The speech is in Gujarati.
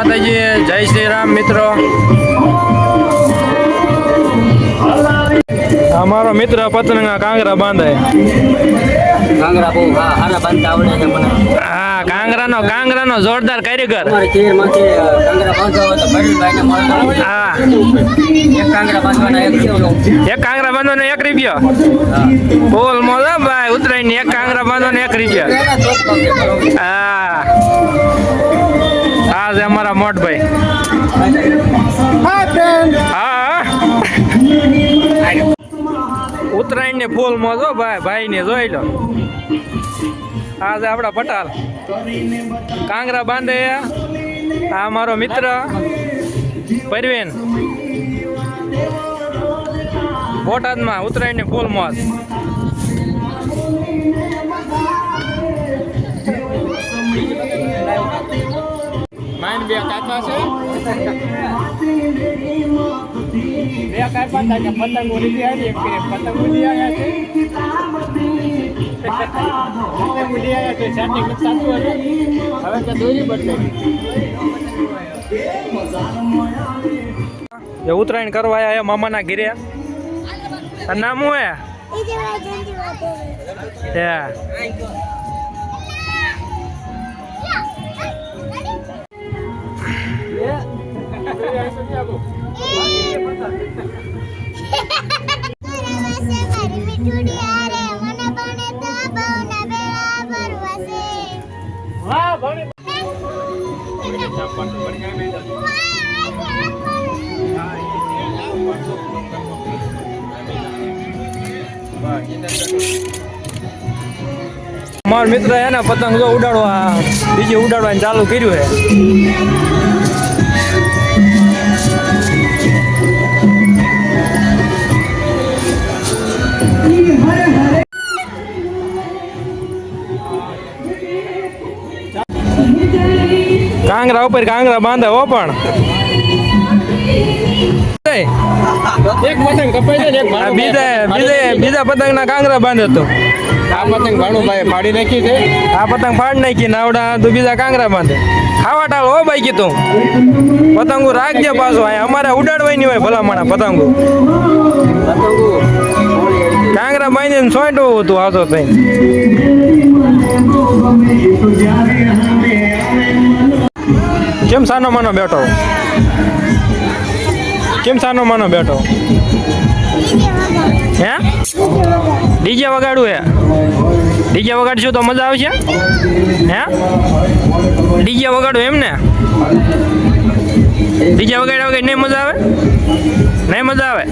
માતાજી જય શ્રી રામ મિત્રો. અમારો મિત્ર પતંગના કાંગરા બાંધે કાંગરા બહુ હા હારા બાંધતા આવડે છે મને. હા કાંગરાનો કાંગરાનો જોરદાર કારીગર. હા. એક કાંગરા બાંધવાના એક એક કાંગરા બાંધવાનો એક રૂપિયો? બોલ મોલા ભાઈ ઉતરાઈને એક કાંગરા બાંધવાનો એક રૂપિયો. હા. મોટભાઈ ઉત્તરાયણ ને ફૂલ મોજો ભાઈ ભાઈ ને જોઈ લો. આજે આપડા પટાલ. કાંગરા બાંધે આ મારો મિત્ર પરવીન. બોટાદમાં ઉત્તરાયણ ને ફૂલ મોજ માઇન બે કાચવા છે બે કાચા તાકે પતંગ ઉડી આવી એક પતંગ ઉડી આવ્યા છે પતંગ ઉડી આવ્યા છે સેટિંગ સાચું હતું હવે તો દોરી બદલાઈ એ ઉત્તરાયણ કરવા આયા મામાના ઘીરે નામ હું હે મારો મિત્ર એને પતંગ જો ઉડાડવા બીજી ઉડાડવાનું ચાલુ કર્યું છે કાંગરા ઉપર કાંગરા બાંધે હો પણ. એક પતંગ ને બીજા બીજા બીજા કાંગરા બાંધે તો. આ પતંગ ભાણું ભાઈ ફાડી નાખી છે. આ પતંગ ફાડ નાખી નાવડા તો બીજા કાંગરા બાંધે. ખાવા ટાળ હો બાઈ કીધું પતંગો રાખજે પાછો આ અમારે ઉડાડવાની હોય ભલામણા પતંગો. કાંગરા બાંધીને સોંટવું હતું આવતો થઈ કેમ સાનો માનો બેઠો? કેમ સાનો માનો બેઠો? હે? ડીજે વગાડવું હે? ડીજે વગાડશું તો મજા આવશે? હે? ડીજે વગાડવું એમ ને ડીજે વગાડ્યા વગર નહીં મજા આવે? નહીં મજા આવે.